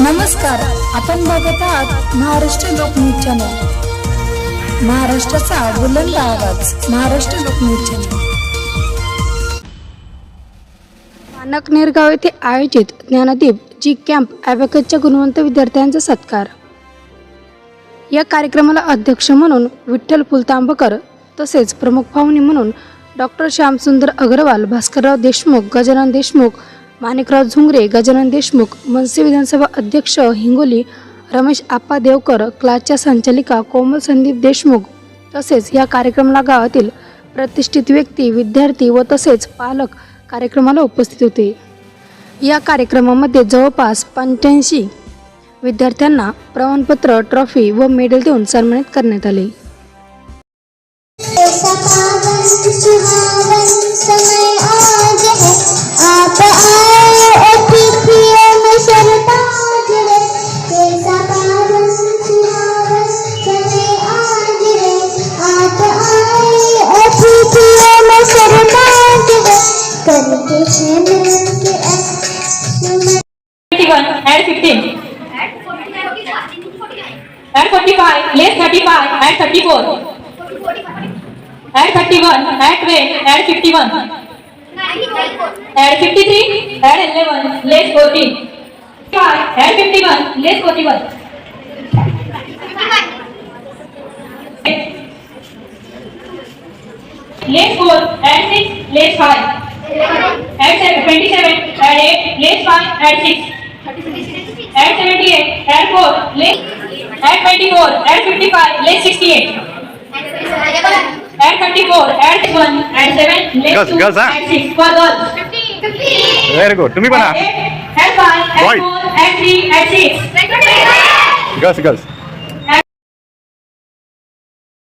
नमस्कार आपण बघत आहात महाराष्ट्र लोकन्यूज चॅनल. महाराष्ट्राचा बुलंद आवाज महाराष्ट्र लोकन्यूज चॅनल. मानक नेरगाव येथे आयोजित ज्ञानदीप जी कॅम्प ॲबॅकसच्या गुणवंत विद्यार्थ्यांचा सत्कार. या कार्यक्रमाला अध्यक्ष म्हणून विठ्ठल फुलतांबकर तसेच प्रमुख पाहुणे म्हणून डॉक्टर श्यामसुंदर अग्रवाल भास्करराव देशमुख गजानन देशमुख माणिकराव झुंगरे गजानन देशमुख मनसे विधानसभा अध्यक्ष हिंगोली रमेश आप्पा देवकर क्लासच्या संचालिका कोमल संदीप देशमुख तसेच या कार्यक्रमाला गावातील प्रतिष्ठित व्यक्ती विद्यार्थी व तसेच पालक कार्यक्रमाला उपस्थित होते. या कार्यक्रमामध्ये जवळपास पंच्याऐंशी विद्यार्थ्यांना प्रमाणपत्र ट्रॉफी व मेडल देऊन सन्मानित करण्यात आले. असुमन 51, add 15. Add 45, less 35, add 34. Add 31, add 12, add 51. Add 53, add 11, less 14. 5, add 51, less 41. Less 4, add 6, less 5. Add seven- 27, add 8, less 5, add 6. Add 78, add 4, less, add 24, add 55, less 68. Add 34, add 1, add 7, less Girls, 2, girls, huh? add 6. For girls. Very good तुम्ही पण Add 8, add 5, add Boys. 4, add 3, add 6. Girls girls